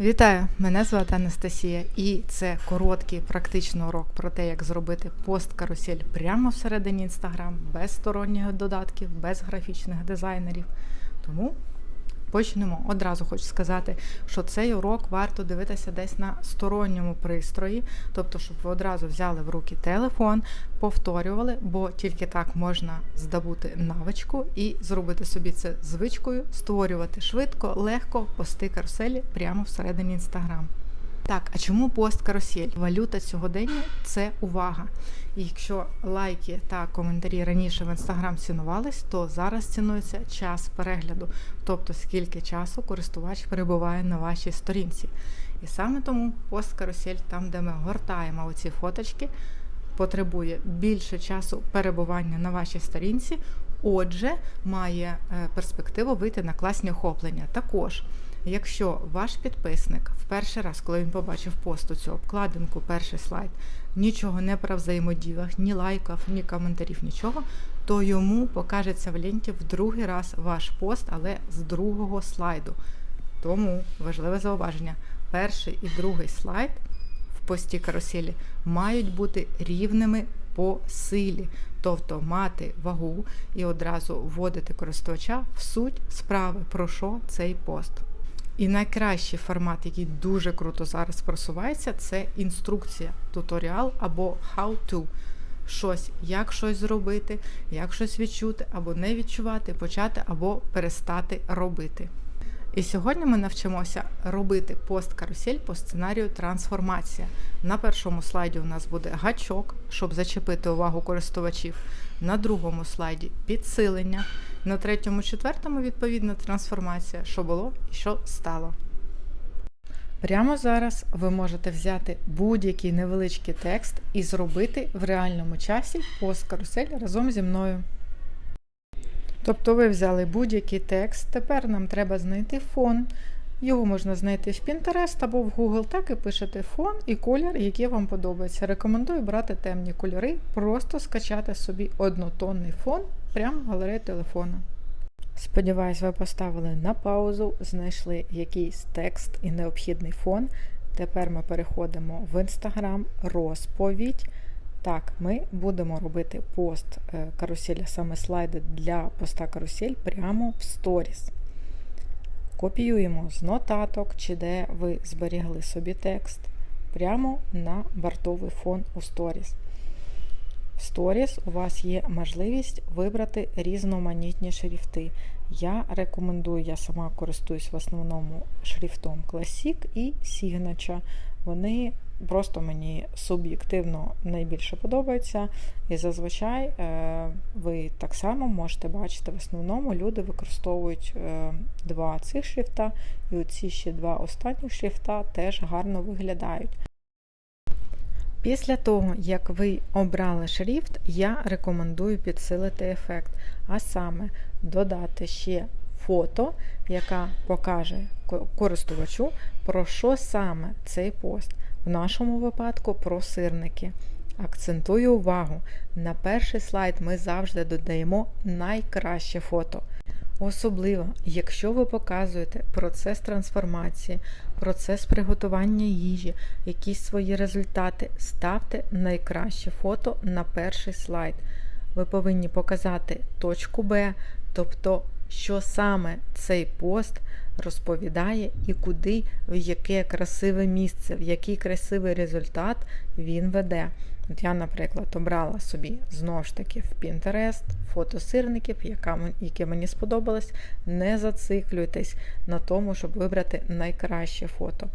Вітаю! Мене звати Анастасія, і це короткий практичний урок про те, як зробити пост-карусель прямо всередині інстаграм, без сторонніх додатків, без графічних дизайнерів. Тому почнемо. Одразу хочу сказати, що цей урок варто дивитися десь на сторонньому пристрої, тобто, щоб ви одразу взяли в руки телефон, повторювали, бо тільки так можна здобути навичку і зробити собі це звичкою, створювати швидко, легко пости каруселі прямо всередині інстаграм. Так, а чому пост карусель? Валюта сьогодення це увага. І якщо лайки та коментарі раніше в інстаграм цінувались, то зараз цінується час перегляду, тобто скільки часу користувач перебуває на вашій сторінці. І саме тому пост карусель, там, де ми гортаємо оці фоточки, потребує більше часу перебування на вашій сторінці, отже, має е, перспективу вийти на класні охоплення. Також. Якщо ваш підписник в перший раз, коли він побачив пост у цю обкладинку, перший слайд, нічого не про взаємодіях, ні лайків, ні коментарів, нічого, то йому покажеться в ленті в другий раз ваш пост, але з другого слайду. Тому важливе зауваження: перший і другий слайд в пості каруселі мають бути рівними по силі, тобто мати вагу і одразу вводити користувача в суть справи, про що цей пост. І найкращий формат, який дуже круто зараз просувається, це інструкція, туторіал або how-to. Щось, як щось зробити, як щось відчути, або не відчувати, почати або перестати робити. І сьогодні ми навчимося робити пост-карусель по сценарію трансформація. На першому слайді у нас буде гачок, щоб зачепити увагу користувачів. На другому слайді підсилення. На третьому, четвертому, відповідно, трансформація, що було і що стало. Прямо зараз ви можете взяти будь-який невеличкий текст і зробити в реальному часі пост-карусель разом зі мною. Тобто ви взяли будь-який текст, тепер нам треба знайти фон. Його можна знайти в Pinterest або в Google, так і пишете фон і колір, який вам подобається. Рекомендую брати темні кольори, просто скачати собі однотонний фон прямо в галереї телефона. Сподіваюсь, ви поставили на паузу, знайшли якийсь текст і необхідний фон. Тепер ми переходимо в Instagram розповідь. Так, ми будемо робити пост е, каруселя, саме слайди для поста карусель прямо в сторіс. Копіюємо з нотаток, чи де ви зберігли собі текст, прямо на бортовий фон у сторіс. В сторіс у вас є можливість вибрати різноманітні шрифти. Я рекомендую, я сама користуюсь в основному шрифтом Classic і Signature. Вони просто мені суб'єктивно найбільше подобаються. І зазвичай е, ви так само можете бачити, в основному люди використовують е, два цих шрифта, і оці ще два останні шрифта теж гарно виглядають. Після того, як ви обрали шрифт, я рекомендую підсилити ефект, а саме додати ще фото, яка покаже користувачу, про що саме цей пост. В нашому випадку про сирники. Акцентую увагу, на перший слайд ми завжди додаємо найкраще фото. Особливо, якщо ви показуєте процес трансформації, процес приготування їжі, якісь свої результати, ставте найкраще фото на перший слайд. Ви повинні показати точку Б, тобто, що саме цей пост розповідає і куди, в яке красиве місце, в який красивий результат він веде. От Я, наприклад, обрала собі знову ж таки в Pinterest фото сирників, яка, яке мені сподобалось. Не зациклюйтесь на тому, щоб вибрати найкраще фото.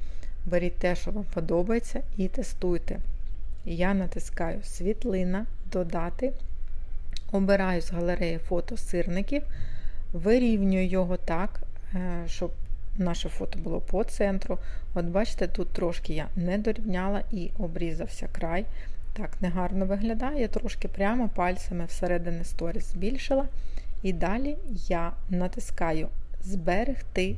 Беріть те, що вам подобається, і тестуйте. Я натискаю світлина, додати, обираю з галереї фото сирників, вирівнюю його так, щоб наше фото було по центру. От бачите, тут трошки я не дорівняла і обрізався край. Так, негарно виглядає, трошки прямо пальцями всередини сторіс збільшила. І далі я натискаю Зберегти.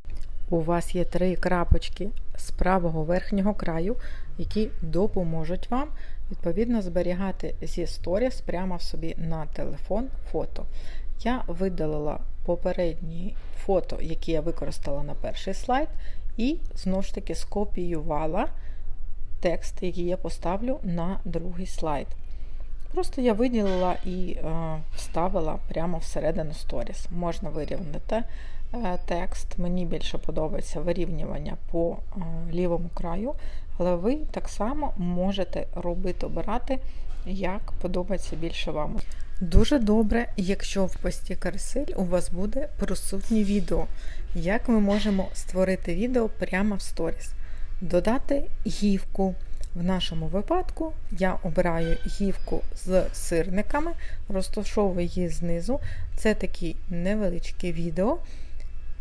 У вас є три крапочки з правого верхнього краю, які допоможуть вам, відповідно, зберігати зі сторіс прямо собі на телефон фото. Я видалила попередні фото, які я використала на перший слайд, І знову ж таки скопіювала текст, який я поставлю на другий слайд. Просто я виділила і е, вставила прямо всередину сторіс. Можна вирівняти е, текст. Мені більше подобається вирівнювання по е, лівому краю, але ви так само можете робити, обирати, як подобається більше вам. Дуже добре, якщо в пості карусель у вас буде присутнє відео, як ми можемо створити відео прямо в сторіс, додати гівку. В нашому випадку я обираю гівку з сирниками, розташовую її знизу. Це таке невеличке відео.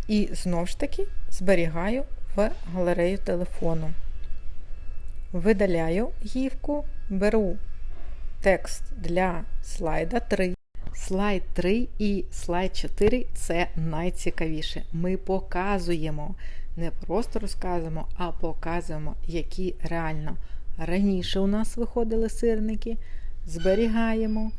І знову ж таки зберігаю в галерею телефону. Видаляю гівку, беру текст для слайда 3. Слайд 3 і слайд 4 це найцікавіше. Ми показуємо, не просто розказуємо, а показуємо, які реально раніше у нас виходили сирники, зберігаємо,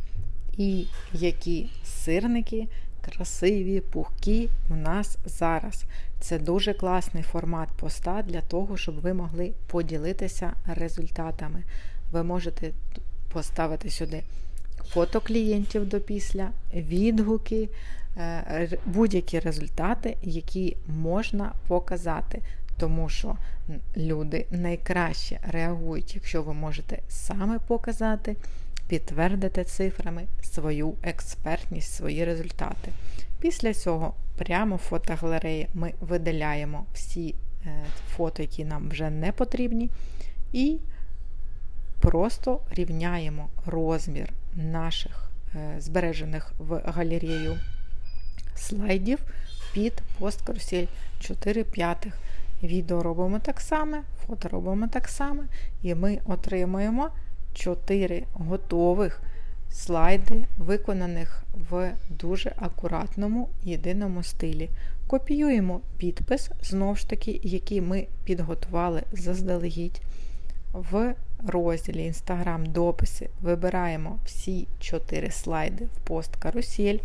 і які сирники красиві, пухкі у нас зараз. Це дуже класний формат поста для того, щоб ви могли поділитися результатами. Ви можете поставити сюди фото клієнтів до після, відгуки, будь-які результати, які можна показати. Тому що люди найкраще реагують, якщо ви можете саме показати, підтвердити цифрами свою експертність, свої результати. Після цього прямо в фотогалереї ми видаляємо всі фото, які нам вже не потрібні, і просто рівняємо розмір наших збережених в галерею слайдів під посткарусель 4 п'ятих. Відео робимо так само, фото робимо так само, і ми отримуємо 4 готових слайди, виконаних в дуже акуратному єдиному стилі. Копіюємо підпис, знову ж таки, який ми підготували заздалегідь. В розділі Instagram дописи вибираємо всі 4 слайди в пост карусель.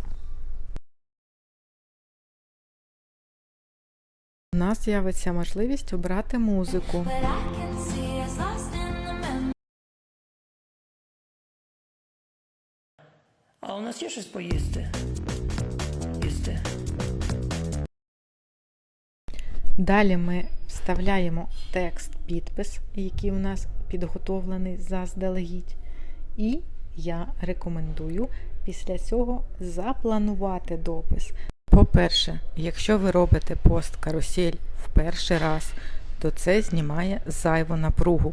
У нас з'явиться можливість обрати музику. А у нас є щось поїсти? Їсти. Далі ми вставляємо текст підпис, який у нас підготовлений заздалегідь. І я рекомендую після цього запланувати допис. По-перше, якщо ви робите пост карусель в перший раз, то це знімає зайву напругу,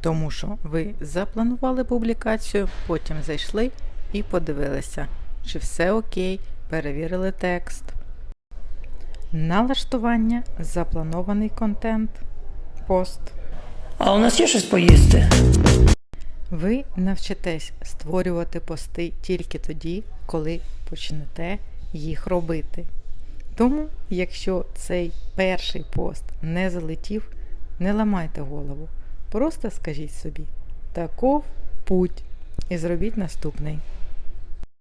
тому що ви запланували публікацію, потім зайшли і подивилися, чи все окей, перевірили текст. Налаштування, запланований контент, пост. А у нас є щось поїсти? Ви навчитесь створювати пости тільки тоді, коли почнете їх робити. Тому, якщо цей перший пост не залетів, не ламайте голову. Просто скажіть собі таков путь і зробіть наступний.